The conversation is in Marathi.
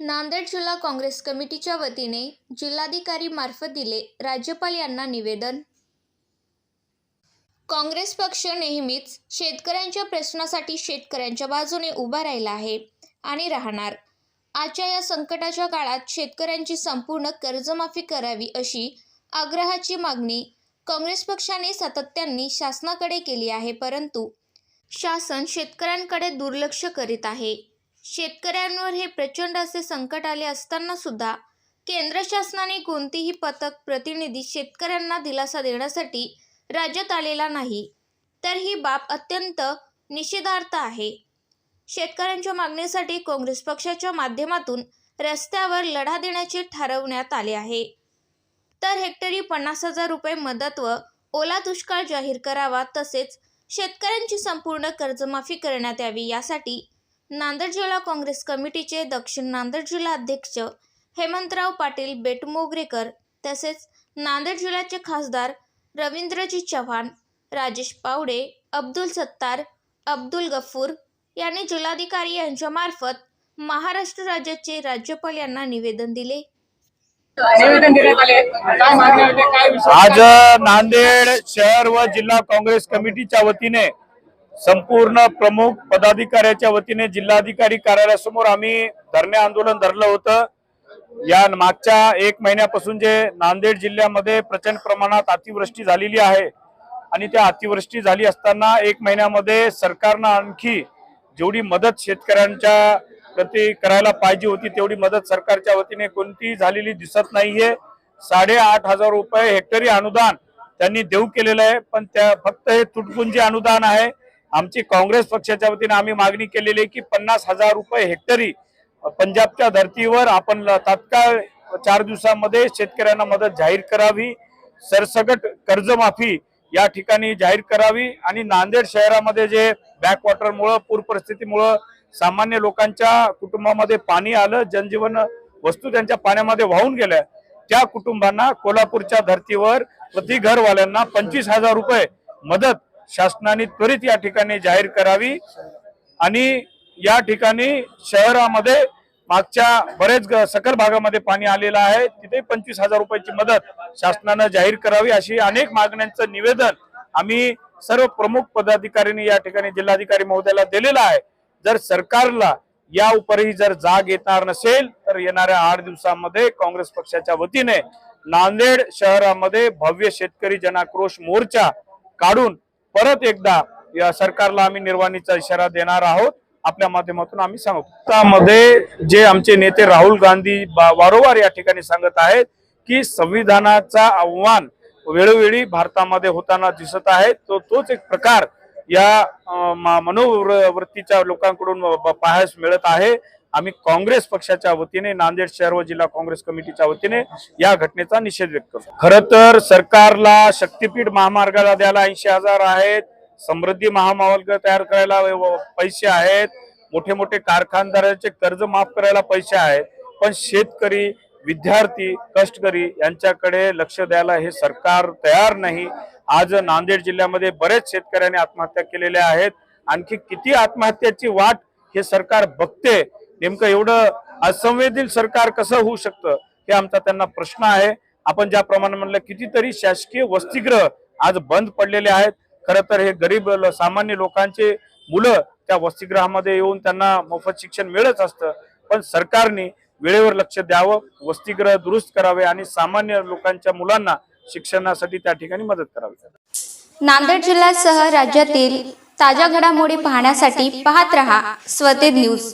नांदेड जिल्हा काँग्रेस कमिटीच्या वतीने जिल्हाधिकारी मार्फत दिले राज्यपाल यांना निवेदन. काँग्रेस पक्ष नेहमीच शेतकऱ्यांच्या प्रश्नासाठी शेतकऱ्यांच्या बाजूने उभा राहिला आहे आणि राहणार. आजच्या या संकटाच्या काळात शेतकऱ्यांची संपूर्ण कर्जमाफी करावी अशी आग्रहाची मागणी काँग्रेस पक्षाने सातत्याने शासनाकडे केली आहे परंतु शासन शेतकऱ्यांकडे दुर्लक्ष करीत आहे. शेतकऱ्यांवर हे प्रचंड असे संकट आले असताना सुद्धा केंद्र शासनाने कोणतीही पथक प्रतिनिधी शेतकऱ्यांना दिलासा देण्यासाठी राज्यात आलेला नाही. तर ही बाब अत्यंत निषेधार्थ आहे. शेतकऱ्यांच्या मागणीसाठी काँग्रेस पक्षाच्या माध्यमातून रस्त्यावर लढा देण्याचे ठरवण्यात आले आहे. तर हेक्टरी पन्नास हजार रुपये मदत व ओला दुष्काळ जाहीर करावा तसेच शेतकऱ्यांची संपूर्ण कर्जमाफी करण्यात यावी यासाठी नांदेड जिल्हा काँग्रेस कमिटीचे दक्षिण नांदेड जिल्हा अध्यक्ष हेमंतराव पाटील बेटमोगरेकर तसेच नांदेड जिल्ह्याचे खासदार रवींद्रजी चव्हाण राजेश पावडे अब्दुल सत्तार अब्दुल गफूर यांनी जिल्हाधिकारी यांच्यामार्फत महाराष्ट्र राज्याचे राज्यपाल यांना निवेदन दिले. आज नांदेड शहर व जिल्हा काँग्रेस कमिटीच्या वतीने संपूर्ण प्रमुख पदाधिकाऱ्याच्या वतीने जिल्हाधिकारी कार्यालयासमोर आम्ही धरणे आंदोलन धरलं होतं. या मागच्या एक महिन्यापासून जे नांदेड जिल्ह्यामध्ये प्रचंड प्रमाणात अतिवृष्टी झालेली आहे आणि त्या अतिवृष्टी झाली असताना एक महिन्यामध्ये सरकारनं आणखी जेवढी मदत शेतकऱ्यांच्या प्रति करायला पाहिजे होती तेवढी मदत सरकारच्या वतीने कोणतीही झालेली दिसत नाहीये. साडेआठ हजार रुपये हेक्टरी अनुदान त्यांनी देऊ केलेलं आहे पण त्या फक्त हे तुटपुंजी अनुदान आहे. आमची काँग्रेस पक्षाच्या वतीने आम्ही मागणी केलेली आहे की पन्नास हजार रुपये हेक्टरी पंजाबच्या धर्तीवर आपण तात्काळ चार दिवसामध्ये शेतकऱ्यांना मदत जाहीर करावी. सरसगट कर्जमाफी या ठिकाणी जाहीर करावी आणि नांदेड शहरामध्ये जे बॅकवॉटरमुळं पूर परिस्थितीमुळं सामान्य लोकांच्या कुटुंबामध्ये पाणी आलं जनजीवन वस्तू त्यांच्या पाण्यामध्ये वाहून गेल्या. त्या कुटुंबांना कोल्हापूरच्या धर्तीवर प्रति घरवाल्यांना पंचवीस हजार रुपये मदत शासनाने त्वरित या ठिकाणी जाहीर करावी आणि या ठिकाणी शहरामध्ये मागच्या बरेच ग- सकल भागामध्ये पाणी आलेलं आहे. तिथे पंचवीस हजार रुपयाची मदत शासनानं जाहीर करावी अशी अनेक मागण्यांचं निवेदन आम्ही सर्व प्रमुख पदाधिकाऱ्यांनी या ठिकाणी जिल्हाधिकारी महोदयाला दिलेलं आहे. जर सरकारला या उपरही जर जाग येणार नसेल तर येणाऱ्या आठ दिवसामध्ये काँग्रेस पक्षाच्या वतीने नांदेड शहरामध्ये भव्य शेतकरी जनाक्रोश मोर्चा काढून परत एकदा या सरकारला आम्ही निर्वाणीचा इशारा देणार आहोत. आपल्या माध्यमातून आम्ही सांगतो. त्यामध्ये जे आमचे नेते राहुल गांधी बा- वारंवार या ठिकाणी सांगत आहेत की संविधानाचा आव्हान वेळोवेळी भारतामध्ये होताना दिसत आहे. तो तोच एक प्रकार या मनोवृत्तीच्या लोकांकडून पाहायस मिळत आहे. आम्ही काँग्रेस पक्षाच्या वतीने नांदेड शहर व जिल्हा काँग्रेस कमिटीच्या वतीने या घटनेचा निषेध व्यक्त करतो. खर तर सरकारला शक्तीपीठ महामार्गाला द्यायला ऐंशी हजार आहेत. समृद्धी महामार्ग तयार करायला पैसे आहेत. मोठे मोठे कारखानदारांचे कर्ज माफ करायला पैसे आहेत. पण शेतकरी विद्यार्थी कष्टकरी यांच्याकडे लक्ष द्यायला हे सरकार तयार नाही. आज नांदेड जिल्ह्यामध्ये बरेच शेतकऱ्यांनी आत्महत्या केलेल्या आहेत. आणखी किती आत्महत्याची वाट हे सरकार बघते नेमकं एवढं असंवेदील सरकार कसं होऊ शकतं हे आमचा त्यांना प्रश्न आहे. आपण ज्याप्रमाणे म्हणलं कितीतरी शासकीय वसतिगृह आज बंद पडलेले आहेत. खरं तर हे गरीब सामान्य लोकांचे मुलं त्या वसतिगृहामध्ये येऊन त्यांना मोफत शिक्षण मिळत असतं. पण सरकारने वेळेवर लक्ष द्यावं वसतिगृह दुरुस्त करावे आणि सामान्य लोकांच्या मुलांना शिक्षणासाठी त्या ठिकाणी मदत करावी. नांदेड जिल्ह्यासह राज्यातील ताज्या घडामोडी पाहण्यासाठी पाहत रहा स्वते न्यूज.